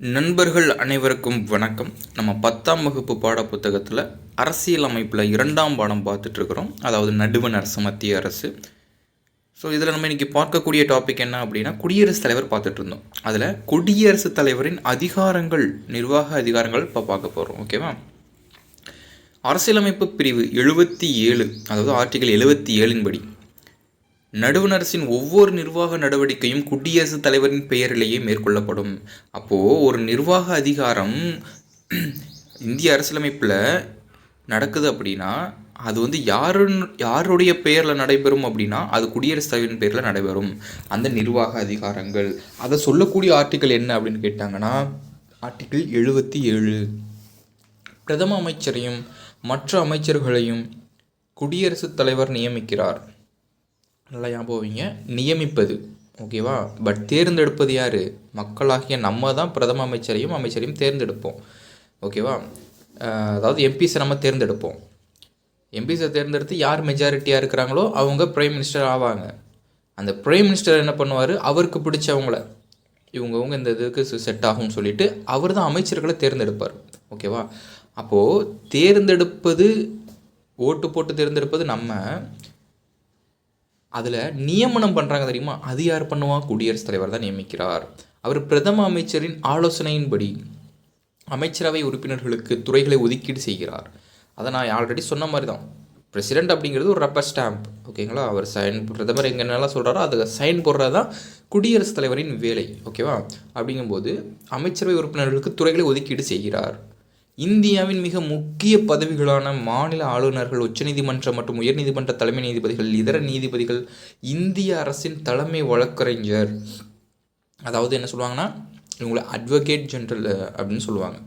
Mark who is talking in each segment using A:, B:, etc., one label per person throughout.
A: நண்பர்கள் அனைவருக்கும் வணக்கம். நம்ம பத்தாம் வகுப்பு பாட புத்தகத்தில் அரசியல் அமைப்பில் இரண்டாம் பாடம் பார்த்துட்ருக்குறோம். அதாவது நடுவண் அரசு மத்திய அரசு. ஸோ இதில் நம்ம இன்றைக்கி பார்க்கக்கூடிய டாபிக் என்ன அப்படின்னா குடியரசுத் தலைவர் பார்த்துட்டு இருந்தோம் அதில் குடியரசுத் தலைவரின் அதிகாரங்கள் நிர்வாக அதிகாரங்கள் இப்போ பார்க்க போகிறோம் ஓகேவா அரசியலமைப்பு பிரிவு எழுபத்தி ஏழு அதாவது ஆர்டிகல் எழுபத்தி ஏழின் படி நடுவண் அரசின் ஒவ்வொரு நிர்வாக நடவடிக்கையும் குடியரசுத் தலைவரின் பெயரிலேயே மேற்கொள்ளப்படும். அப்போது ஒரு நிர்வாக அதிகாரம் இந்திய அரசியலமைப்பில் நடக்குது அப்படின்னா அது வந்து யாரு யாருடைய பெயரில் நடைபெறும் அப்படின்னா அது குடியரசுத் தலைவரின் பெயரில் நடைபெறும். அந்த நிர்வாக அதிகாரங்கள். அதை சொல்லக்கூடிய ஆர்டிக்கல் என்ன அப்படின்னு கேட்டாங்கன்னா ஆர்டிக்கிள் எழுபத்தி ஏழு. பிரதம அமைச்சரையும் மற்ற அமைச்சர்களையும் குடியரசுத் தலைவர் நியமிக்கிறார். நல்லா ஞாபகம் வைங்க. நியமிப்பது ஓகேவா பட் தேர்ந்தெடுப்பது யார்? மக்களாகிய நம்ம தான் பிரதம அமைச்சரையும் அமைச்சரையும் தேர்ந்தெடுப்போம். ஓகேவா அதாவது எம்பிஸை நம்ம தேர்ந்தெடுப்போம். எம்பிஸை தேர்ந்தெடுத்து யார் மெஜாரிட்டியாக இருக்கிறாங்களோ அவங்க பிரைம் மினிஸ்டர் ஆவாங்க. அந்த பிரைம் மினிஸ்டர் என்ன பண்ணுவார்? அவருக்கு பிடிச்சவங்கள. இவங்கவுங்க இந்த இதுக்கு செட் ஆகும்னு சொல்லிட்டு அவர் தான் அமைச்சர்களை தேர்ந்தெடுப்பார். ஓகேவா அப்போது தேர்ந்தெடுப்பது ஓட்டு போட்டு தேர்ந்தெடுப்பது நம்ம அதில் நியமனம் பண்ணுறாங்க தெரியுமா? அது யார் பண்ணுவா? குடியரசுத் தலைவர் தான் நியமிக்கிறார். அவர் பிரதம அமைச்சரின் ஆலோசனையின்படி அமைச்சரவை உறுப்பினர்களுக்கு துறைகளை ஒதுக்கீடு செய்கிறார். அதை நான் ஆல்ரெடி சொன்ன மாதிரி தான் பிரசிடென்ட் அப்படிங்கிறது ஒரு ரப்பர் ஸ்டாம்ப் ஓகேங்களா? அவர் சைன் பிரதமர் எங்கே என்னெல்லாம் சொல்கிறாரோ அதை சைன் போடுறது தான் குடியரசுத் தலைவரின் வேலை ஓகேவா? அப்படிங்கும்போது அமைச்சரவை உறுப்பினர்களுக்கு துறைகளை ஒதுக்கீடு செய்கிறார். இந்தியாவின் மிக முக்கிய பதவிகளான மாநில ஆளுநர்கள் உச்சநீதிமன்றம் மற்றும் உயர்நீதிமன்ற தலைமை நீதிபதிகள் இதர நீதிபதிகள் இந்திய அரசின் தலைமை வழக்கறிஞர். அதாவது என்ன சொல்லுவாங்கன்னா இவங்களை அட்வொகேட் ஜென்ரல் அப்படின்னு சொல்லுவாங்க.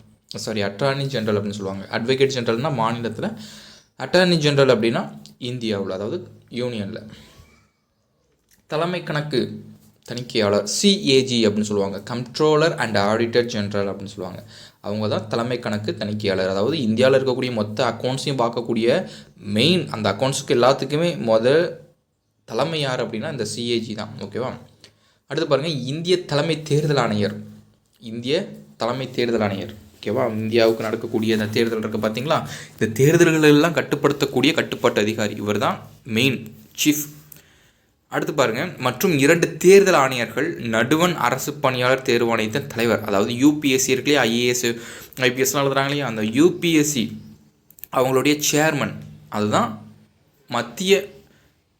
A: சாரி அட்டார்னி ஜென்ரல் அப்படின்னு சொல்லுவாங்க. அட்வொகேட் ஜென்ரல்னால் மாநிலத்தில் அட்டார்னி ஜென்ரல் அப்படின்னா இந்தியாவில் அதாவது யூனியனில் தலைமை கணக்கு தணிக்கையாளர் சிஏஜி அப்படின்னு சொல்லுவாங்க. கண்ட்ரோலர் அண்ட் ஆடிட்டர் ஜென்ரல் அப்படின்னு சொல்லுவாங்க. அவங்க தான் தலைமை கணக்கு தணிக்கையாளர். அதாவது இந்தியாவில் இருக்கக்கூடிய மொத்த அக்கௌண்ட்ஸையும் பார்க்கக்கூடிய மெயின் அந்த அக்கௌண்ட்ஸுக்கு எல்லாத்துக்குமே முத தலைமை யார் அப்படின்னா இந்த சிஏஜி தான். ஓகேவா அடுத்து பாருங்கள் இந்திய தலைமை தேர்தல் ஆணையர். இந்திய தலைமை தேர்தல் ஆணையர். ஓகேவா இந்தியாவுக்கு நடக்கக்கூடிய அந்த தேர்தல் இருக்குது பார்த்தீங்களா இந்த தேர்தல்கள் எல்லாம் கட்டுப்படுத்தக்கூடிய கட்டுப்பாட்டு அதிகாரி இவர் தான் மெயின் சீஃப் அடுத்து பாருங்க. மற்றும் இரண்டு தேர்தல் ஆணையர்கள் நடுவண் அரசு பணியாளர் தேர்வாணையத்தின் தலைவர் அதாவது யூபிஎஸ்சி இருக்குல்லையே ஐஏஎஸ் ஐபிஎஸ்லாம் எழுதுறாங்க இல்லையா அந்த யூபிஎஸ்சி அவங்களுடைய சேர்மன் அதுதான் மத்திய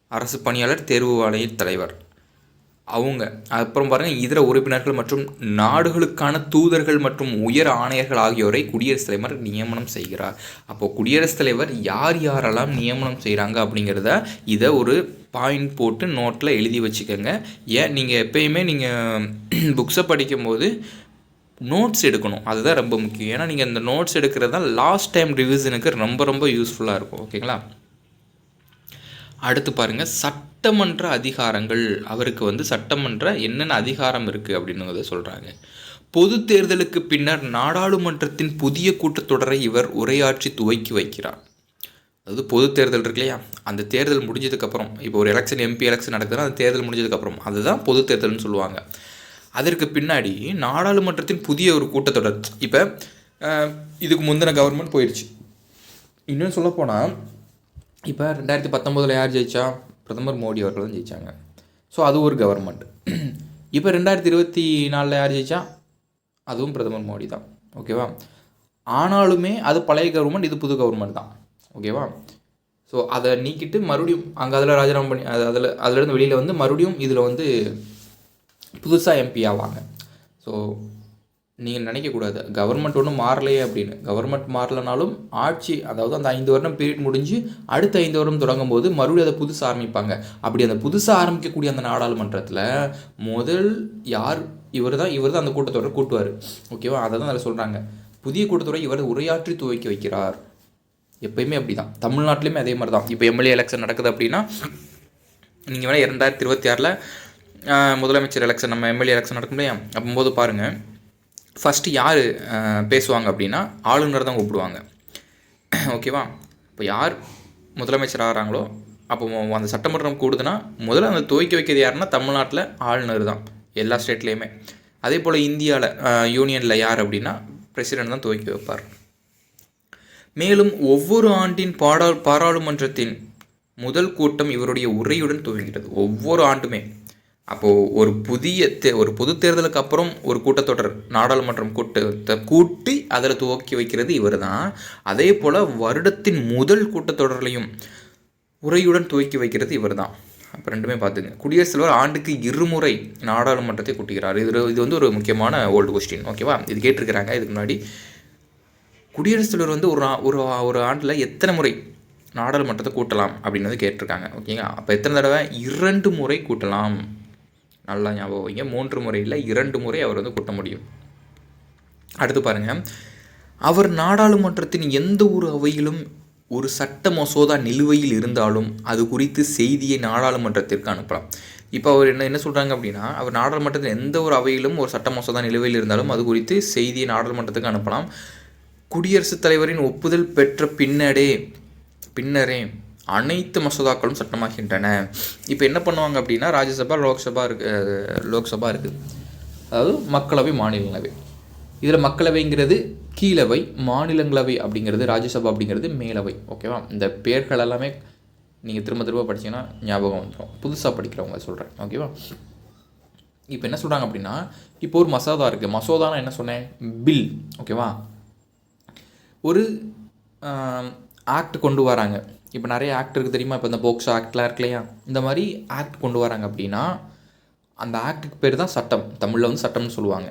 A: அரசு பணியாளர் தேர்வு ஆணைய தலைவர். அவங்க. அப்புறம் பாருங்கள் இதர உறுப்பினர்கள் மற்றும் நாடுகளுக்கான தூதர்கள் மற்றும் உயர் ஆணையர்கள் ஆகியோரை குடியரசுத் தலைவர் நியமனம் செய்கிறார். அப்போது குடியரசுத் தலைவர் யார் யாரெல்லாம் நியமனம் செய்கிறாங்க அப்படிங்கிறத இதை ஒரு பாயிண்ட் போட்டு நோட்டில் எழுதி வச்சுக்கோங்க. ஏன்? நீங்கள் எப்பயுமே நீங்கள் புக்ஸை படிக்கும்போது நோட்ஸ் எடுக்கணும். அதுதான் ரொம்ப முக்கியம். ஏன்னா நீங்கள் இந்த நோட்ஸ் எடுக்கிறது தான் லாஸ்ட் டைம் ரிவிஷனுக்கு ரொம்ப ரொம்ப யூஸ்ஃபுல்லாக இருக்கும். ஓகேங்களா? அடுத்து பாருங்கள் சட்டமன்ற அதிகாரங்கள் அவருக்கு வந்து சட்டமன்ற என்னென்ன அதிகாரம் இருக்குது அப்படின்னுங்கிறத சொல்கிறாங்க பொது தேர்தலுக்கு பின்னர் நாடாளுமன்றத்தின் புதிய கூட்டத்தொடரை இவர் உரையாற்றி துவக்கி வைக்கிறார். அதாவது பொது தேர்தல் இருக்கு இல்லையா? அந்த தேர்தல் முடிஞ்சதுக்கப்புறம் இப்போ ஒரு எலெக்ஷன் எம்பி எலெக்ஷன் நடக்குதுன்னா அந்த தேர்தல் முடிஞ்சதுக்கப்புறம் அதுதான் பொது தேர்தல்னு சொல்லுவாங்க. அதற்கு பின்னாடி நாடாளுமன்றத்தின் புதிய ஒரு கூட்டத்தொடர் இப்போ இதுக்கு முந்தின கவர்மெண்ட் போயிடுச்சு இன்னும் சொல்லப்போனால் இப்போ ரெண்டாயிரத்தி பத்தொம்போதில் யார் ஜெயிச்சா? பிரதமர் மோடி அவர்கள் தான் ஜெயித்தாங்க ஸோ அது ஒரு கவர்மெண்ட் இப்போ ரெண்டாயிரத்தி இருபத்தி நாலில் யார் ஜெயிச்சா? அதுவும் பிரதமர் மோடி தான். ஓகேவா ஆனாலுமே அது பழைய கவர்மெண்ட் இது புது கவர்மெண்ட் தான். ஓகேவா ஸோ அதை நீக்கிட்டு மறுபடியும் அங்கே அதில் ராஜினாமா பண்ணி அது அதில் அதுலேருந்து வெளியில் வந்து மறுபடியும் இதில் வந்து புதுசாக எம்பி ஆவாங்க. ஸோ நீங்கள் நினைக்கக்கூடாது. கவர்மெண்ட் ஒன்றும் மாறலையே அப்படின்னு. கவர்மெண்ட் மாறலனாலும் ஆட்சி அதாவது அந்த ஐந்து வருடம் பீரியட் முடிஞ்சு அடுத்த ஐந்து வருடம் தொடங்கும் போது மறுபடியும் அதை புதுசாக ஆரம்பிப்பாங்க. அப்படி அந்த புதுசாக ஆரம்பிக்கக்கூடிய அந்த நாடாளுமன்றத்தில் முதல் யார் இவர் தான் இவர் தான் அந்த கூட்டத்தோட கூட்டுவார். ஓகேவா அதை தான் அதில் சொல்கிறாங்க புதிய கூட்டத்தொடரை இவர் உரையாற்றி துவக்கி வைக்கிறார். எப்பயுமே அப்படி தான் தமிழ்நாட்டிலையுமே அதே மாதிரி தான் இப்போ எம்எல்ஏ எலெக்ஷன் நடக்குது அப்படின்னா நீங்கள் வேணால் இரண்டாயிரத்தி இருபத்தி ஆறில் முதலமைச்சர் எலெக்ஷன் நம்ம எம்எல்ஏ எலெக்ஷன் நடக்கும் இல்லையா? அப்போது பாருங்கள் ஃபஸ்ட்டு யார் பேசுவாங்க அப்படின்னா ஆளுநர் தான் கூப்பிடுவாங்க. ஓகேவா இப்போ யார் முதலமைச்சர் ஆகிறாங்களோ அப்போ அந்த சட்டமன்றம் கூடுதுன்னா முதல்ல அந்த துவக்கி வைக்கிறது யாருன்னா தமிழ்நாட்டில் ஆளுநர் தான் எல்லா ஸ்டேட்லேயுமே. அதே போல் இந்தியாவில் யூனியனில் யார் அப்படின்னா பிரசிடென்ட் தான் துவக்கி வைப்பார். மேலும் ஒவ்வொரு ஆண்டின் பாடா பாராளுமன்றத்தின் முதல் கூட்டம் இவருடைய உரையுடன் துவங்கிறது ஒவ்வொரு ஆண்டுமே. அப்போது ஒரு புதிய தே ஒரு பொது தேர்தலுக்கு அப்புறம் ஒரு கூட்டத்தொடர் நாடாளுமன்றம் கூட்டத்தை கூட்டி அதில் துவக்கி வைக்கிறது இவர் தான் அதே போல் வருடத்தின் முதல் கூட்டத்தொடர்லையும் உரையுடன் துவக்கி வைக்கிறது இவர் தான் அப்போ ரெண்டுமே பார்த்துங்க. குடியரசுத் தலைவர் ஆண்டுக்கு இருமுறை நாடாளுமன்றத்தை கூட்டுகிறார். இது இது வந்து ஒரு முக்கியமான ஓல்டு கொஸ்டின் ஓகேவா இது கேட்டிருக்கிறாங்க. இதுக்கு முன்னாடி குடியரசுத் தலைவர் வந்து ஒரு ஒரு ஒரு ஆண்டில் எத்தனை முறை நாடாளுமன்றத்தை கூட்டலாம் அப்படின்னு வந்து கேட்டிருக்காங்க ஓகேங்களா அப்போ எத்தனை தடவை? இரண்டு முறை கூட்டலாம். நல்லா ஞாபகம் வைங்க. மூன்று முறையில் இரண்டு முறை அவர் வந்து கூட்ட முடியும். அடுத்து பாருங்கள் அவர் நாடாளுமன்றத்தின் எந்த ஒரு அவையிலும் ஒரு சட்ட மசோதா நிலுவையில் இருந்தாலும் அது குறித்து செய்தியை நாடாளுமன்றத்திற்கு அனுப்பலாம். இப்போ அவர் என்ன என்ன சொல்கிறாங்க அப்படின்னா அவர் நாடாளுமன்றத்தில் எந்த ஒரு அவையிலும் ஒரு சட்ட மசோதா நிலுவையில் இருந்தாலும் அது குறித்து செய்தியை நாடாளுமன்றத்துக்கு அனுப்பலாம். குடியரசுத் தலைவரின் ஒப்புதல் பெற்ற பின்னடே பின்னரே அனைத்து மசோதாக்களும் சட்டமாகின்றன. இப்போ என்ன பண்ணுவாங்க அப்படின்னா ராஜ்யசபா லோக்சபா இருக்கு லோக்சபா இருக்குது அதாவது மக்களவை மாநிலங்களவை. இதில் மக்களவைங்கிறது கீழவை மாநிலங்களவை அப்படிங்கிறது ராஜ்யசபா அப்படிங்கிறது மேலவை. ஓகேவா இந்த பேர்கள் எல்லாமே நீங்கள் திரும்ப திரும்ப படிச்சீங்கன்னா ஞாபகம் வந்துடும் புதுசாக படிக்கிறவங்க சொல்கிறேன் ஓகேவா இப்போ என்ன சொல்கிறாங்க அப்படின்னா இப்போ ஒரு மசோதா இருக்குது மசோதானா என்ன சொன்னேன்? பில் ஓகேவா ஒரு ஆக்ட் கொண்டு வராங்க. இப்போ நிறைய ஆக்ட் இருக்குது தெரியுமா? இப்போ இந்த போக்ஸோ ஆக்ட்லாம் இருக்கு இல்லையா இந்த மாதிரி ஆக்ட் கொண்டு வராங்க அப்படின்னா அந்த ஆக்டுக்கு பேர் தான் சட்டம். தமிழில் வந்து சட்டம்னு சொல்லுவாங்க.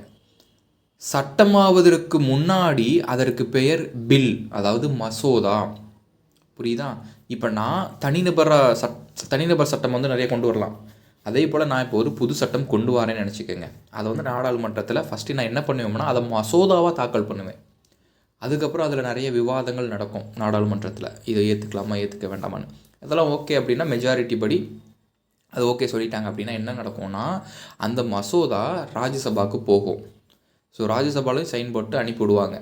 A: சட்டமாவதற்கு முன்னாடி அதற்கு பெயர் பில் அதாவது மசோதா. புரியுதா? இப்போ நான் தனிநபராக சட் தனிநபர் சட்டம் வந்து நிறைய கொண்டு வரலாம். அதே போல் நான் இப்போ ஒரு புது சட்டம் கொண்டு வரேன்னு நினச்சிக்கோங்க. அதை வந்து நாடாளுமன்றத்தில் ஃபஸ்ட்டு நான் என்ன பண்ணுவேன்னா அதை மசோதாவாக தாக்கல் பண்ணுவேன். அதுக்கப்புறம் அதில் நிறைய விவாதங்கள் நடக்கும் நாடாளுமன்றத்தில். இதை ஏற்றுக்கலாமா ஏற்றுக்க வேண்டாமான்னு. அதெல்லாம் ஓகே அப்படின்னா மெஜாரிட்டி படி அது ஓகே சொல்லிட்டாங்க அப்படின்னா என்ன நடக்கும்னா அந்த மசோதா ராஜ்யசபாவுக்கு போகும். ஸோ ராஜ்யசபாலையும் சைன் போட்டு அனுப்பிவிடுவாங்க.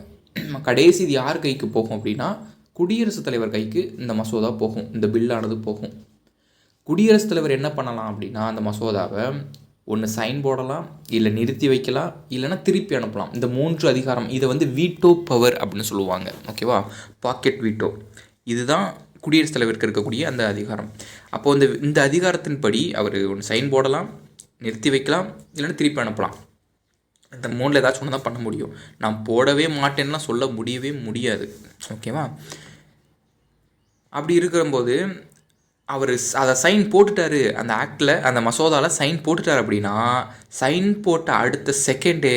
A: கடைசி இது யார் கைக்கு போகும் அப்படின்னா குடியரசுத் தலைவர் கைக்கு இந்த மசோதா போகும். இந்த பில்லானது போகும். குடியரசுத் தலைவர் என்ன பண்ணலாம் அப்படின்னா அந்த மசோதாவை ஒன்று சைன் போடலாம் இல்லை நிறுத்தி வைக்கலாம் இல்லைனா திருப்பி அனுப்பலாம். இந்த மூன்று அதிகாரம் இதை வந்து வீட்டோ பவர் அப்படின்னு சொல்லுவாங்க. ஓகேவா பாக்கெட் வீட்டோ இதுதான் குடியரசுத் தலைவருக்கு இருக்கக்கூடிய அந்த அதிகாரம். அப்போது இந்த இந்த அதிகாரத்தின்படி அவர் ஒன்று சைன் போடலாம் நிறுத்தி வைக்கலாம் இல்லைன்னா திருப்பி அனுப்பலாம். இந்த மூணில் ஏதாச்சும் ஒன்று தான் பண்ண முடியும். நான் போடவே மாட்டேன்னா சொல்ல முடியவே முடியாது. ஓகேவா அப்படி இருக்கிறம்போது அவர் அதை சைன் போட்டுட்டாரு. அந்த ஆக்டில் அந்த மசோதாவில் சைன் போட்டுட்டார் அப்படின்னா சைன் போட்ட அடுத்த செகண்டே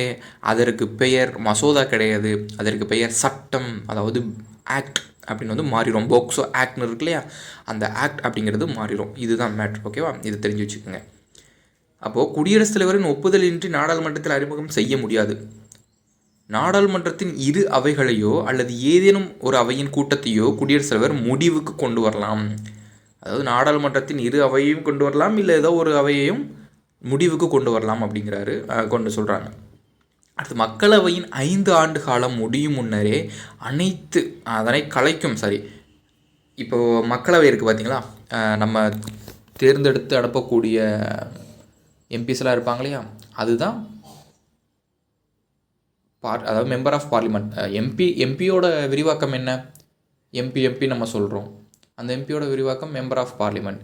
A: அதற்கு பெயர் மசோதா கிடையாது. அதற்கு பெயர் சட்டம் அதாவது ஆக்ட் அப்படின்னு வந்து மாறிடும் போக்ஸோ ஆக்ட்னு இருக்கு இல்லையா? அந்த ஆக்ட் அப்படிங்கிறது மாறிடும் இதுதான் மேட்ரு ஓகேவா இது தெரிஞ்சு வச்சுக்கோங்க. அப்போது குடியரசுத் தலைவரின் ஒப்புதலின்றி நாடாளுமன்றத்தில் அறிமுகம் செய்ய முடியாது. நாடாளுமன்றத்தின் இரு அவைகளையோ அல்லது ஏதேனும் ஒரு அவையின் கூட்டத்தையோ குடியரசுத் தலைவர் முடிவுக்கு கொண்டு வரலாம். அதாவது நாடாளுமன்றத்தின் இரு அவையையும் கொண்டு வரலாம் இல்லை ஏதோ ஒரு அவையையும் முடிவுக்கு கொண்டு வரலாம் அப்படிங்கிறாரு கொண்டு சொல்கிறாங்க அடுத்து மக்களவையின் ஐந்து ஆண்டு காலம் முடியும் முன்னரே அனைத்து அதனை கலைக்கும் சரி இப்போது மக்களவை இருக்குது பார்த்தீங்களா நம்ம தேர்ந்தெடுத்து அனுப்பக்கூடிய எம்பிஸ்லாம் இருப்பாங்க இல்லையா? அதுதான் பார் அதாவது மெம்பர் ஆஃப் பார்லிமெண்ட் எம்பி எம்பியோட விரிவாக்கம் என்ன? எம்பி எம்பி நம்ம சொல்கிறோம் அந்த எம்பியோட விரிவாக்கம் மெம்பர் ஆஃப் பார்லிமெண்ட்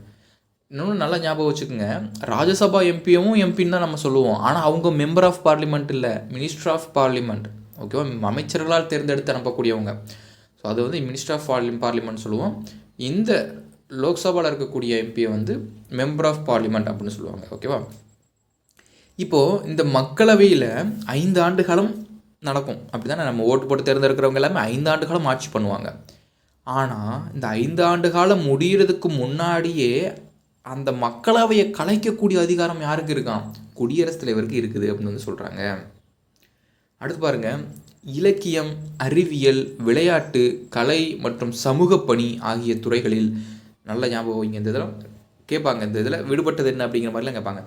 A: இன்னொன்று நல்லா ஞாபகம் வச்சுக்கோங்க. ராஜ்யசபா எம்பியும் எம்பின்னு தான் நம்ம சொல்லுவோம். ஆனால் அவங்க மெம்பர் ஆஃப் பார்லிமெண்ட் இல்லை. மினிஸ்டர் ஆஃப் பார்லிமெண்ட் ஓகேவா அமைச்சர்களால் தேர்ந்தெடுத்து அனுப்பக்கூடியவங்க. ஸோ அது வந்து மினிஸ்டர் ஆஃப் பார்லி பார்லிமெண்ட் சொல்லுவோம். இந்த லோக்சபாவில் இருக்கக்கூடிய எம்பியை வந்து மெம்பர் ஆஃப் பார்லிமெண்ட் அப்படின்னு சொல்லுவாங்க. ஓகேவா இப்போது இந்த மக்களவையில் ஐந்து ஆண்டு காலம் நடக்கும். அப்படி தானே நம்ம ஓட்டு போட்டு தேர்ந்தெடுக்கிறவங்க எல்லாமே ஐந்து ஆண்டு காலம் ஆட்சி பண்ணுவாங்க. ஆனால் இந்த ஐந்து ஆண்டு காலம் முடிகிறதுக்கு முன்னாடியே அந்த மக்களவையை கலைக்கக்கூடிய அதிகாரம் யாருக்கு இருக்கான் குடியரசுத் தலைவருக்கு இருக்குது அப்படின்னு வந்து சொல்கிறாங்க அடுத்து பாருங்கள் இலக்கியம் அறிவியல் விளையாட்டு கலை மற்றும் சமூக பணி ஆகிய துறைகளில் நல்ல ஞாபகம் வைங்க. இந்த இதில் கேட்பாங்க. இந்த இதில் விடுபட்டது என்ன அப்படிங்கிற மாதிரிலாம் கேட்பாங்க.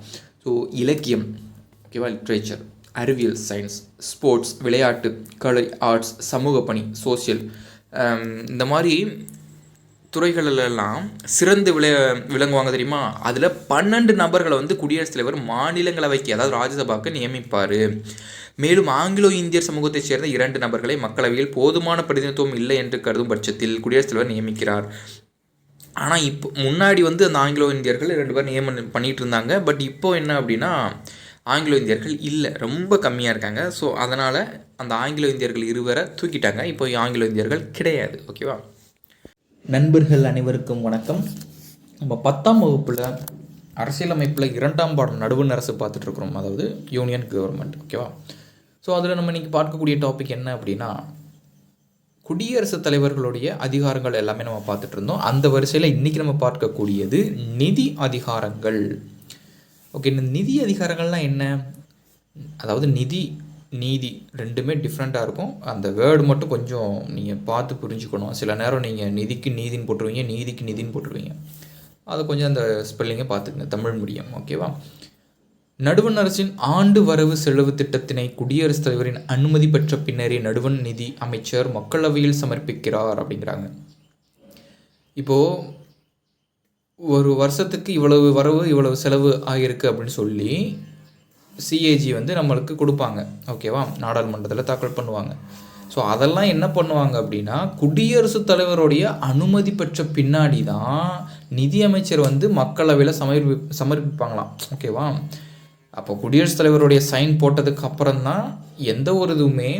A: ஸோ இலக்கியம் ஓகேவா லிட்ரேச்சர் அறிவியல் சயின்ஸ் ஸ்போர்ட்ஸ் விளையாட்டு கலை ஆர்ட்ஸ் சமூக பணி சோசியல் இந்த மாதிரி துறைகளிலெல்லாம் சிறந்து விளை விளங்குவாங்க தெரியுமா? அதில் பன்னெண்டு நபர்களை வந்து குடியரசுத் தலைவர் மாநிலங்களவைக்கு அதாவது ராஜ்யசபாவுக்கு நியமிப்பார். மேலும் ஆங்கிலோ இந்தியர் சமூகத்தைச் சேர்ந்த இரண்டு நபர்களை மக்களவையில் போதுமான பிரதிநிதித்துவம் இல்லை என்று கருதும் பட்சத்தில் குடியரசுத் தலைவர் நியமிக்கிறார். ஆனால் இப்போ முன்னாடி வந்து அந்த ஆங்கிலோ இந்தியர்கள் ரெண்டு பேர் நியமனம் பண்ணிகிட்டு இருந்தாங்க. பட் இப்போ என்ன அப்படின்னா ஆங்கிலோ இந்தியர்கள் இல்லை. ரொம்ப கம்மியாக இருக்காங்க. ஸோ அதனால் அந்த ஆங்கிலோ இந்தியர்கள் இருவரை தூக்கிட்டாங்க. இப்போ ஆங்கிலோ இந்தியர்கள் கிடையாது. ஓகேவா?
B: நண்பர்கள் அனைவருக்கும் வணக்கம். நம்ம பத்தாம் வகுப்பில் அரசியலமைப்பில் இரண்டாம் பாடம் நடுவண் அரசு பார்த்துட்ருக்குறோம். அதாவது யூனியன் கவர்மெண்ட் ஓகேவா? ஸோ அதில் நம்ம இன்றைக்கி பார்க்கக்கூடிய டாபிக் என்ன அப்படின்னா குடியரசுத் தலைவர்களுடைய அதிகாரங்கள் எல்லாமே நம்ம பார்த்துட்டு இருந்தோம் அந்த வரிசையில் இன்றைக்கி நம்ம பார்க்கக்கூடியது நிதி அதிகாரங்கள். ஓகே இந்த நிதி அதிகாரங்கள்லாம் என்ன? அதாவது நிதி நீதி ரெண்டுமே டிஃப்ரெண்ட்டாக இருக்கும். அந்த வேர்டு மட்டும் கொஞ்சம் நீங்கள் பார்த்து புரிஞ்சுக்கணும். சில நேரம் நீங்கள் நிதிக்கு நீதின்னு போட்டுருவீங்க நீதிக்கு நிதின்னு போட்டுருவீங்க. அதை கொஞ்சம் அந்த ஸ்பெல்லிங்கை பார்த்துக்கங்க. தமிழ் மீடியம் ஓகேவா நடுவண் அரசின் ஆண்டு வரவு செலவு திட்டத்தினை குடியரசுத் தலைவரின் அனுமதி பெற்ற பின்னரே நடுவண் நிதி அமைச்சர் மக்களவையில் சமர்ப்பிக்கிறார் அப்படிங்கிறாங்க. இப்போது ஒரு வருஷத்துக்கு இவ்வளவு வரவு இவ்வளவு செலவு ஆகியிருக்கு அப்படின்னு சொல்லி சிஏஜி வந்து நம்மளுக்கு கொடுப்பாங்க. ஓகேவா நாடாளுமன்றத்தில் தாக்கல் பண்ணுவாங்க. ஸோ அதெல்லாம் என்ன பண்ணுவாங்க அப்படின்னா குடியரசுத் தலைவருடைய அனுமதி பெற்ற பின்னாடி தான் நிதியமைச்சர் வந்து மக்களவையில் சமர்ப்பி சமர்ப்பிப்பாங்களாம். ஓகேவா அப்போ குடியரசுத் தலைவருடைய சைன் போட்டதுக்கு அப்புறம் தான் எந்த ஒரு இதுவுமே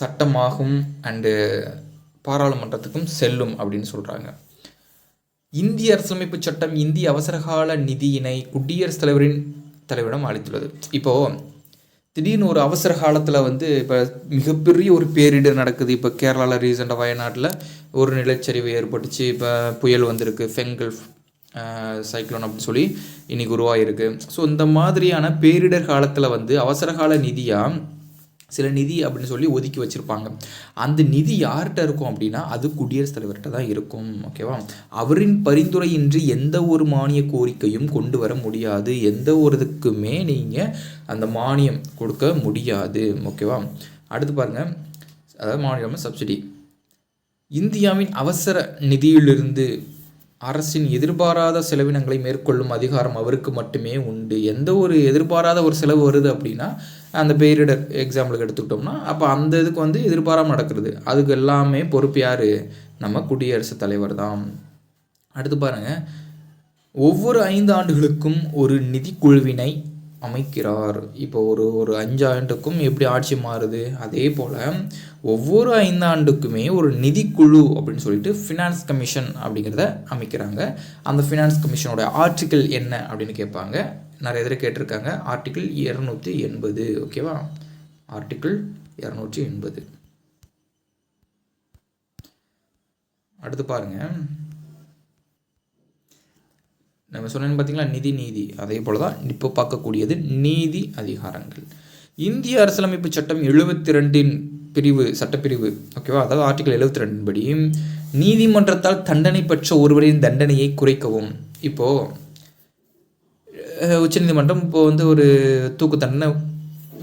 B: சட்டமாகும் அண்டு பாராளுமன்றத்துக்கும் செல்லும் அப்படின்னு சொல்கிறாங்க இந்திய அரசமைப்பு சட்டம் இந்திய அவசரகால நிதியினை குடியரசுத் தலைவரின் தலைவரிடம் அளித்துள்ளது. இப்போது திடீர்னு ஒரு அவசர காலத்தில் வந்து இப்போ மிகப்பெரிய ஒரு பேரிடர் நடக்குது. இப்போ கேரளாவில் ரீசெண்டாக வயநாட்டில் ஒரு நிலச்சரிவு ஏற்பட்டுச்சு. இப்போ புயல் வந்திருக்கு. ஃபெங்கல் சைக்ளோன் அப்படின்னு சொல்லி இன்றைக்கி உருவாகிருக்கு ஸோ இந்த மாதிரியான பேரிடர் காலத்தில் வந்து அவசரகால நிதியாக சில நிதி அப்படின்னு சொல்லி ஒதுக்கி வச்சுருப்பாங்க. அந்த நிதி யார்கிட்ட இருக்கும் அப்படின்னா அது குடியரசுத் தலைவர்கிட்ட தான் இருக்கும் ஓகேவா அவரின் பரிந்துரையின்றி எந்த ஒரு மானிய கோரிக்கையும் கொண்டு வர முடியாது. எந்த ஒரு இதுக்குமே நீங்கள் அந்த மானியம் கொடுக்க முடியாது ஓகேவா அடுத்து பாருங்கள் அதாவது மாநிலம் சப்சிடி இந்தியாவின் அவசர நிதியிலிருந்து அரசின் எதிர்பாராத செலவினங்களை மேற்கொள்ளும் அதிகாரம் அவருக்கு மட்டுமே உண்டு. எந்த ஒரு எதிர்பாராத ஒரு செலவு வருது அப்படின்னா அந்த பேரிடர் எக்ஸாம்பிளுக்கு எடுத்துக்கிட்டோம்னா அப்போ அந்த இதுக்கு வந்து எதிர்பாராமல் நடக்கிறது. அதுக்கு எல்லாமே பொறுப்பு யார்? நம்ம குடியரசுத் தலைவர் தான். அடுத்து பாருங்கள் ஒவ்வொரு ஐந்து ஆண்டுகளுக்கும் ஒரு நிதிக்குழுவினை அமைக்கிறார். இப்போ ஒரு ஒரு அஞ்சு ஆண்டுக்கும் எப்படி ஆட்சி மாறுது? அதே போல் ஒவ்வொரு ஐந்தாண்டுக்குமே ஒரு நிதிக்குழு அப்படின்னு சொல்லிட்டு ஃபினான்ஸ் கமிஷன் அப்படிங்கிறத அமைக்கிறாங்க. அந்த ஃபினான்ஸ் கமிஷனோட ஆர்டிக்கல் என்ன அப்படின்னு கேட்பாங்க. நிறைய தடவை கேட்டிருக்காங்க. ஆர்டிக்கிள் இரநூத்தி எண்பது ஓகேவா ஆர்டிக்கிள் இரநூற்றி எண்பது. அடுத்து பாருங்கள் நம்ம சொன்னேன்னு பார்த்தீங்களா நிதி நீதி. அதே போல் தான் இப்போ பார்க்கக்கூடியது நீதி அதிகாரங்கள். இந்திய அரசியலமைப்பு சட்டம் எழுபத்தி ரெண்டின் பிரிவு சட்டப்பிரிவு ஓகேவா அதாவது ஆர்டிகல் எழுபத்தி ரெண்டின் படி நீதிமன்றத்தால் தண்டனை பெற்ற ஒருவரின் தண்டனையை குறைக்கவும். இப்போது உச்சநீதிமன்றம் இப்போ வந்து ஒரு தூக்கு தண்டனை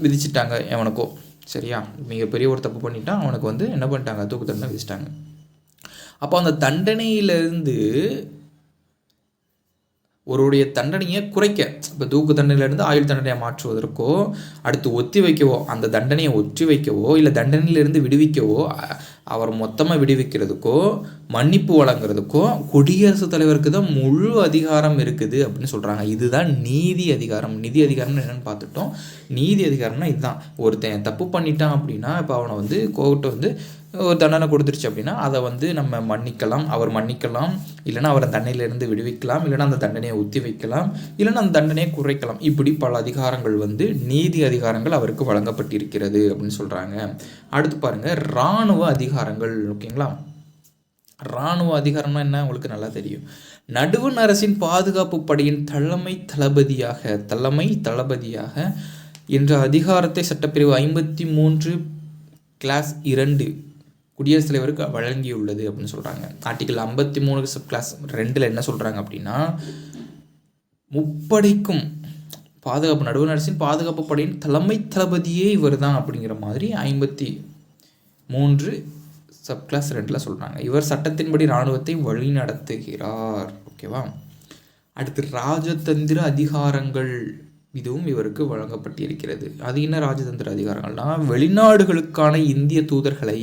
B: விதிச்சிட்டாங்க அவனுக்கும் சரியா? மிகப்பெரிய ஒரு தப்பு பண்ணிட்டான் அவனுக்கு வந்து என்ன பண்ணிட்டாங்க? தூக்கு தண்டனை விதிச்சிட்டாங்க. அப்போ அந்த தண்டனையிலேருந்து ஒருவருடைய தண்டனையை குறைக்க இப்போ தூக்கு தண்டனையிலேருந்து ஆயுள் தண்டனையை மாற்றுவதற்கோ அடுத்து ஒத்தி வைக்கவோ அந்த தண்டனையை ஒற்றி வைக்கவோ இல்லை தண்டனையிலிருந்து விடுவிக்கவோ அவர் மொத்தமாக விடுவிக்கிறதுக்கோ மன்னிப்பு வழங்குறதுக்கோ குடியரசுத் தலைவருக்கு தான் முழு அதிகாரம் இருக்குது அப்படின்னு சொல்கிறாங்க இதுதான் நீதி அதிகாரம். நிதி அதிகாரம்னு என்னென்னு பார்த்துட்டோம். நீதி அதிகாரம்னா இதுதான். ஒருத்தன் தப்பு பண்ணிட்டான் அப்படின்னா இப்போ அவனை வந்து கோர்ட்டை வந்து ஒரு தண்டனை கொடுத்துருச்சு அப்படின்னா அதை வந்து நம்ம மன்னிக்கலாம். அவர் மன்னிக்கலாம். இல்லைனா அவரை தண்டனையிலிருந்து விடுவிக்கலாம். இல்லைனா அந்த தண்டனையை ஒத்தி வைக்கலாம். இல்லைனா அந்த தண்டனையை குறைக்கலாம். இப்படி பல அதிகாரங்கள் வந்து நீதி அதிகாரங்கள் அவருக்கு வழங்கப்பட்டிருக்கிறது அப்படின்னு சொல்கிறாங்க அடுத்து பாருங்கள் இராணுவ அதிகாரங்கள் ஓகேங்களா? இராணுவ அதிகாரம்னா என்ன? உங்களுக்கு நல்லா தெரியும். நடுவண் அரசின் பாதுகாப்பு படையின் தலைமை தளபதியாக தலைமை தளபதியாக என்ற அதிகாரத்தை சட்டப்பிரிவு ஐம்பத்தி மூன்று கிளாஸ் இரண்டு குடியரசுத் தலைவருக்கு வழங்கியுள்ளது அப்படின்னு சொல்கிறாங்க ஆர்டிகல் ஐம்பத்தி மூணு சப் கிளாஸ் ரெண்டில் என்ன சொல்கிறாங்க அப்படின்னா முப்படைக்கும் பாதுகாப்பு நடுவர் அரசின் பாதுகாப்பு படையின் தலைமை தளபதியே இவர் தான் அப்படிங்கிற மாதிரி ஐம்பத்தி மூன்று சப் கிளாஸ் ரெண்டில் சொல்கிறாங்க இவர் சட்டத்தின்படி இராணுவத்தை வழிநடத்துகிறார். ஓகேவா அடுத்து ராஜதந்திர அதிகாரங்கள் இதுவும் இவருக்கு வழங்கப்பட்டிருக்கிறது. அது என்ன ராஜதந்திர அதிகாரங்கள்னா வெளிநாடுகளுக்கான இந்திய தூதர்களை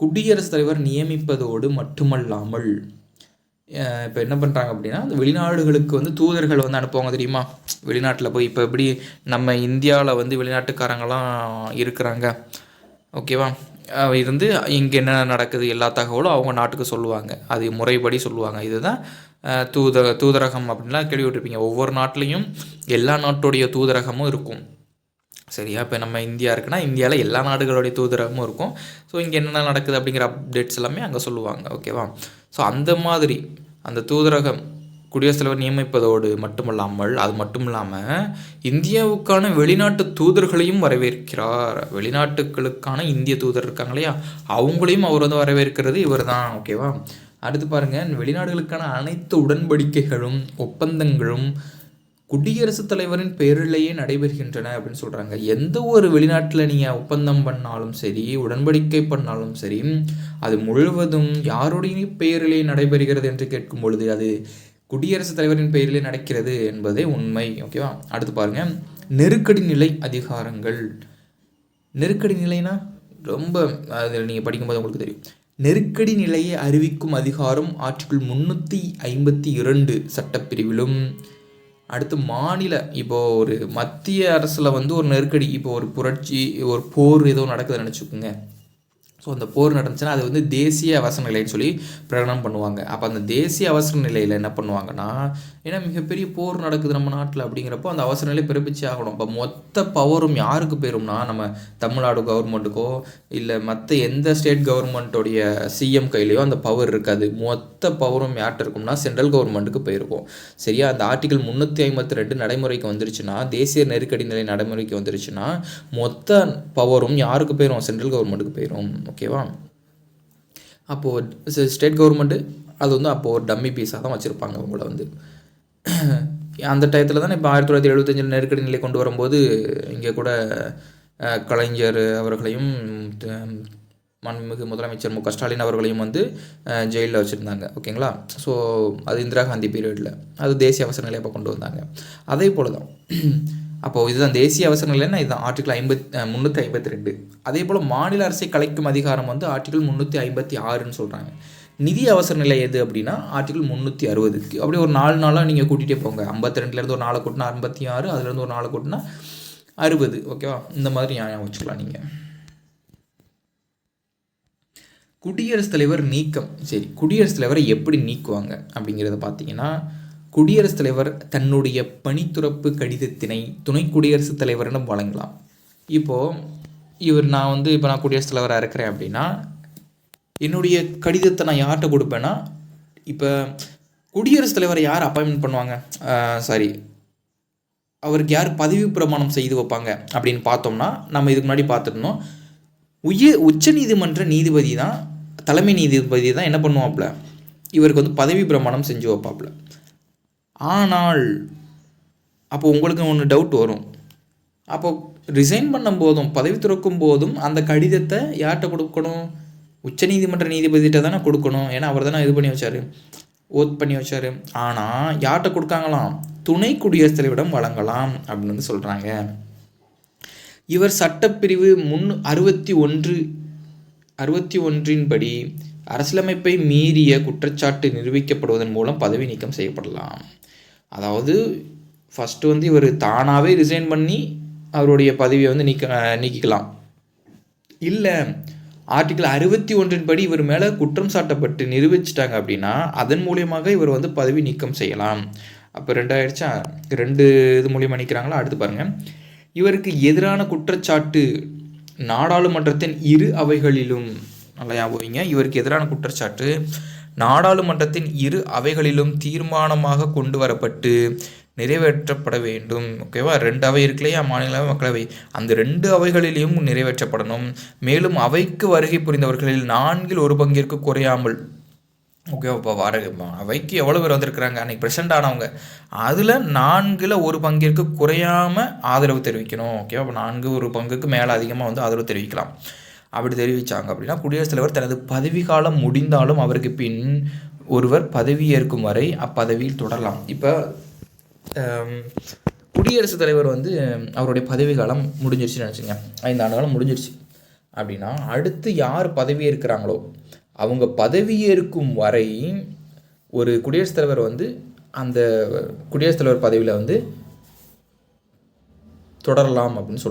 B: குடியரசுத் தலைவர் நியமிப்பதோடு மட்டுமல்லாமல் இப்போ என்ன பண்ணுறாங்க அப்படின்னா அந்த வெளிநாடுகளுக்கு வந்து தூதர்கள் வந்து அனுப்புவாங்க தெரியுமா? வெளிநாட்டில் போய் இப்போ எப்படி நம்ம இந்தியாவில் வந்து வெளிநாட்டுக்காரங்களாம் இருக்கிறாங்க? ஓகேவா இருந்து இங்கே என்ன நடக்குது எல்லா தகவலும் அவங்க நாட்டுக்கு சொல்லுவாங்க. அது முறைப்படி சொல்லுவாங்க. இதுதான் தூதர தூதரகம் அப்படின்லாம் கேள்விப்பட்டிருப்பீங்க. ஒவ்வொரு நாட்டிலையும் எல்லா நாட்டுடைய தூதரகமும் இருக்கும். சரியா? இப்போ நம்ம இந்தியா இருக்குன்னா இந்தியாவில் எல்லா நாடுகளுடைய தூதரகமும் இருக்கும். ஸோ இங்கே என்னென்ன நடக்குது அப்படிங்கிற அப்டேட்ஸ் எல்லாமே அங்கே சொல்லுவாங்க ஓகேவா ஸோ அந்த மாதிரி அந்த தூதரகம் குடியரசுத் தலைவர் நியமிப்பதோடு மட்டுமல்லாமல் அது மட்டும் இல்லாமல் இந்தியாவுக்கான வெளிநாட்டு தூதர்களையும் வரவேற்கிறார். வெளிநாட்டுகளுக்கான இந்திய தூதர் இருக்காங்க இல்லையா? அவங்களையும் அவர் வந்து வரவேற்கிறது இவர் தான் ஓகேவா அடுத்து பாருங்க வெளிநாடுகளுக்கான அனைத்து உடன்படிக்கைகளும் ஒப்பந்தங்களும் குடியரசுத் தலைவரின் பேரிலேயே நடைபெறுகின்றன அப்படின்னு சொல்கிறாங்க எந்த ஒரு வெளிநாட்டில் நீங்கள் ஒப்பந்தம் பண்ணாலும் சரி உடன்படிக்கை பண்ணாலும் சரி அது முழுவதும் யாருடைய பெயரிலே நடைபெறுகிறது என்று கேட்கும் பொழுது அது குடியரசுத் தலைவரின் பெயரிலே நடக்கிறது என்பதே உண்மை. ஓகேவா அடுத்து பாருங்க. நெருக்கடி நிலை அதிகாரங்கள். நெருக்கடி நிலைனா ரொம்ப அதில் நீங்கள் படிக்கும்போது உங்களுக்கு தெரியும். நெருக்கடி நிலையை அறிவிக்கும் அதிகாரம் ஆர்டிகிள் முன்னூற்றி ஐம்பத்தி இரண்டு சட்டப்பிரிவிலும் அடுத்து மாநில இப்போது ஒரு மத்திய அரசில் வந்து ஒரு நெருக்கடி இப்போ ஒரு புரட்சி ஒரு போர் ஏதோ நடக்குதுன்னு நினச்சிக்கோங்க. ஸோ அந்த போர் நடந்துச்சுன்னா அது வந்து தேசிய அவசர நிலைன்னு சொல்லி பிரகடனம் பண்ணுவாங்க. அப்போ அந்த தேசிய அவசர நிலையில் என்ன பண்ணுவாங்கன்னா ஏன்னா மிகப்பெரிய போர் நடக்குது நம்ம நாட்டில் அப்படிங்கிறப்போ அந்த அவசர நிலை பிறப்பிச்சே ஆகணும். இப்போ மொத்த பவரும் யாருக்கு போயிரும்னா நம்ம தமிழ்நாடு கவர்மெண்ட்டுக்கோ இல்லை மற்ற எந்த ஸ்டேட் கவர்மெண்ட்டோடைய சிஎம் கையிலையோ அந்த பவர் இருக்காது. மொத்த பவரும் யார்கிட்ட இருக்கும்னா சென்ட்ரல் கவர்மெண்ட்டுக்கு போயிருக்கும். சரியா? அந்த ஆர்டிகல் முந்நூற்றி ஐம்பத்தி ரெண்டு நடைமுறைக்கு வந்துருச்சுன்னா தேசிய நெருக்கடி நிலை நடைமுறைக்கு வந்துருச்சுன்னா மொத்த பவரும் யாருக்கு போயிடும் சென்ட்ரல் கவர்மெண்ட்டுக்கு போயிடும் ஓகேவா? அப்போது ஸ்டேட் கவர்மெண்ட்டு அது வந்து அப்போது ஒரு டம்மி பீஸாக தான் வச்சுருப்பாங்க அவங்கள வந்து. அந்த டயத்தில் தானே இப்போ ஆயிரத்தி தொள்ளாயிரத்தி எழுபத்தஞ்சில் நெருக்கடி நிலை கொண்டு வரும்போது இங்கே கூட கலைஞர் அவர்களையும் மண்மிகு முதலமைச்சர் மு க ஸ்டாலின் அவர்களையும் வந்து ஜெயிலில் வச்சுருந்தாங்க. ஓகேங்களா? ஸோ அது இந்திரா காந்தி பீரியடில் அது தேசிய அவசர நிலையப்போ கொண்டு வந்தாங்க. அதே போல் தான் அப்போது இதுதான் தேசிய அவசர நிலைன்னா இதுதான் ஆர்டிகல் ஐம்பத் முந்நூற்றி ஐம்பத்தி ரெண்டு. அதே போல் மாநில அரசை கலைக்கும் அதிகாரம் வந்து ஆர்டிகல் முந்நூற்றி ஐம்பத்தி ஆறுன்னு சொல்கிறாங்க நிதி அவசர நிலை எது அப்படின்னா ஆர்டிகல் முந்நூற்றி அறுபதுக்கு. அப்படியே ஒரு நாலு நாளாக நீங்கள் கூட்டிகிட்டே போங்க. ஐம்பத்தி ரெண்டுலேருந்து ஒரு நாலு கூட்டினா ஐம்பத்தி ஆறு அதுலேருந்து ஒரு நாலு கூட்டினா அறுபது. ஓகேவா இந்த மாதிரி நியாயம் வச்சுக்கலாம் நீங்கள் குடியரசுத் தலைவர் நீக்கம். சரி குடியரசுத் தலைவரை எப்படி நீக்குவாங்க அப்படிங்கிறத பார்த்தீங்கன்னா குடியரசுத் தலைவர் தன்னுடைய பணித்துறப்பு கடிதத்தினை துணை குடியரசுத் தலைவரிடம் வழங்கலாம். இப்போது இவர் நான் வந்து இப்போ நான் குடியரசுத் தலைவராக இருக்கிறேன் அப்படின்னா என்னுடைய கடிதத்தை நான் யார்கிட்ட கொடுப்பேன்னா இப்போ குடியரசுத் தலைவரை யார் அப்பாயின்மெண்ட் பண்ணுவாங்க? சாரி அவருக்கு யார் பதவி பிரமாணம் செய்து வைப்பாங்க அப்படின்னு பார்த்தோம்னா நம்ம இதுக்கு முன்னாடி பார்த்துருந்தோம். உயர் உச்சநீதிமன்ற நீதிபதி தான் தலைமை நீதிபதி தான் என்ன பண்ணுவாப்புல? இவருக்கு வந்து பதவி பிரமாணம் செஞ்சு வைப்பாப்புல. ஆனால் அப்போ உங்களுக்கு ஒன்று டவுட் வரும். அப்போ ரிசைன் பண்ணும் போதும் பதவி துறக்கும் போதும் அந்த கடிதத்தை யார்கிட்ட கொடுக்கணும்? உச்சநீதிமன்ற நீதிபதிகிட்ட தானே கொடுக்கணும்? ஏன்னா அவர் தானே இது பண்ணி வச்சார். ஓத் பண்ணி வச்சார். ஆனால் யார்கிட்ட கொடுக்காங்களாம்? துணை குடியரசுத் தலைவரிடம் வழங்கலாம் அப்படின்னு வந்து சொல்கிறாங்க இவர் சட்டப்பிரிவு முன் அறுபத்தி ஒன்று அறுபத்தி ஒன்றின்படி அரசியலமைப்பை மீறிய குற்றச்சாட்டு நிரூபிக்கப்படுவதன் மூலம் பதவி நீக்கம் செய்யப்படலாம். அதாவது ஃபஸ்ட்டு வந்து இவர் தானாகவே ரிசைன் பண்ணி அவருடைய பதவியை வந்து நீக்க நீக்கிக்கலாம். இல்லை ஆர்டிகிள் அறுபத்தி ஒன்றின் படி இவர் மேலே குற்றம் சாட்டப்பட்டு நிரூபிச்சிட்டாங்க அப்படின்னா அதன் மூலியமாக இவர் வந்து பதவி நீக்கம் செய்யலாம். அப்போ ரெண்டாயிடுச்சா? ரெண்டு இது மூலியமாக நிற்கிறாங்களா அடுத்து பாருங்கள் இவருக்கு எதிரான குற்றச்சாட்டு நாடாளுமன்றத்தின் இரு அவைகளிலும் நல்லா ஞாபகம் இவருக்கு எதிரான குற்றச்சாட்டு நாடாளுமன்றத்தின் இரு அவைகளிலும் தீர்மானமாக கொண்டு வரப்பட்டு நிறைவேற்றப்பட வேண்டும். ஓகேவா ரெண்டு அவை இருக்கு இல்லையா? மக்களவை. அந்த ரெண்டு அவைகளிலையும் நிறைவேற்றப்படணும். மேலும் அவைக்கு வருகை புரிந்தவர்களில் நான்கில் ஒரு பங்கிற்கு குறையாமல் ஓகேவா இப்போ வர அவைக்கு எவ்வளோ பேர் வந்திருக்கிறாங்க? அன்றைக்கி ப்ரெசென்ட் ஆனவங்க. அதில் நான்கில் ஒரு பங்கிற்கு குறையாமல் ஆதரவு தெரிவிக்கணும். ஓகேவா இப்போ நான்கு ஒரு பங்குக்கு மேலே அதிகமாக வந்து ஆதரவு தெரிவிக்கலாம். அப்படி தெரிவித்தாங்க அப்படின்னா குடியரசுத் தலைவர் தனது பதவிக்காலம் முடிந்தாலும் அவருக்கு பின் ஒருவர் பதவியேற்கும் வரை அப்பதவியில் தொடரலாம். இப்போ குடியரசுத் தலைவர் வந்து அவருடைய பதவி காலம் முடிஞ்சிருச்சுன்னு நினச்சிங்க. ஐந்து ஆண்டு காலம் முடிஞ்சிருச்சு. அப்படின்னா அடுத்து யார் பதவியேற்கிறாங்களோ அவங்க பதவியேற்கும் வரை ஒரு குடியரசுத் தலைவர் வந்து அந்த குடியரசுத் தலைவர் பதவியில் வந்து தொடரலாம் அப்படின்னு சொல்கிறாங்க